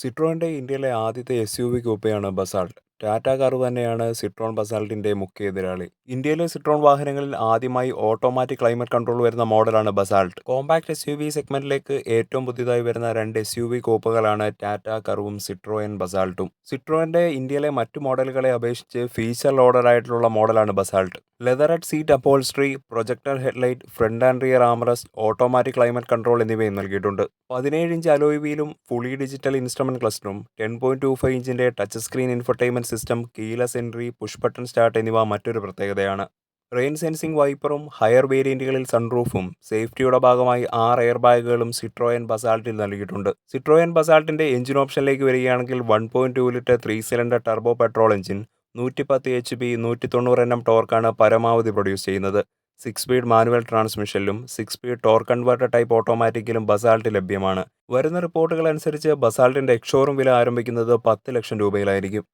സിട്രോണിന്റെ ഇന്ത്യയിലെ ആദ്യത്തെ S U V കൂപ്പയാണ് ബസാൾട്ട്. ടാറ്റ കാർ തന്നെയാണ് സിട്രോൺ ബസാൾട്ടിന്റെ മുഖ്യ എതിരാളി. ഇന്ത്യയിലെ സിട്രോൺ വാഹനങ്ങളിൽ ആദ്യമായി ഓട്ടോമാറ്റിക് ക്ലൈമറ്റ് കൺട്രോൾ വരുന്ന മോഡലാണ് Basalt. Compact S U V സെഗ്മെന്റിലേക്ക് ഏറ്റവും പുതിയതായി വരുന്ന രണ്ട് എസ് യു വി കോപ്പുകളാണ് ടാറ്റ കറുവും സിട്രോയൻ ബസാൾട്ടും. സിട്രോന്റെ ഇന്ത്യയിലെ മറ്റു മോഡലുകളെ അപേക്ഷിച്ച് ഫീച്ചർ ലോഡർ ആയിട്ടുള്ള മോഡലാണ് Basalt. Leathered seat upholstery projector headlight front and rear armrest automatic climate control എന്നിവയും നൽകിയിട്ടുണ്ട്. പതിനേഴ് ഇഞ്ച് അലോയ് വീലും ഫുള്ളി ഡിജിറ്റൽ ഇൻസ്ട്രുമെന്റ് ക്ലസ്റ്ററും ten point two five ഇഞ്ചിന്റെ touch screen infotainment system keyless entry push button start എന്നിവ മറ്റൊരു പ്രത്യേകതയാണ്. Rain sensing വൈപ്പറും higher വേരിയന്റുകളിൽ സൺറൂഫും സേഫ്റ്റിയുടെ ഭാഗമായി ആറ് എയർ ബാഗുകളും സിട്രോയൻ ബസാൾട്ടിൽ നൽകിയിട്ടുണ്ട്. സിട്രോയൻ ബസാൾട്ടിന്റെ എഞ്ചിൻ ഓപ്ഷനിലേക്ക് വരികയാണെങ്കിൽ one point two litre three cylinder turbo petrol engine നൂറ്റിപ്പത്ത് എച്ച് പി നൂറ്റി തൊണ്ണൂറ് എൻ എം ടോർക്കാണ് പരമാവധി പ്രൊഡ്യൂസ് ചെയ്യുന്നത്. Six speed manual ട്രാൻസ്മിഷനിലും six speed torque converter type ഓട്ടോമാറ്റിക്കിലും Basalt ലഭ്യമാണ്. വരുന്ന റിപ്പോർട്ടുകൾ അനുസരിച്ച് ബസാൾട്ടിന്റെ എക്സ്ഷോറും വില ആരംഭിക്കുന്നത് പത്ത് ലക്ഷം രൂപയിലായിരിക്കും.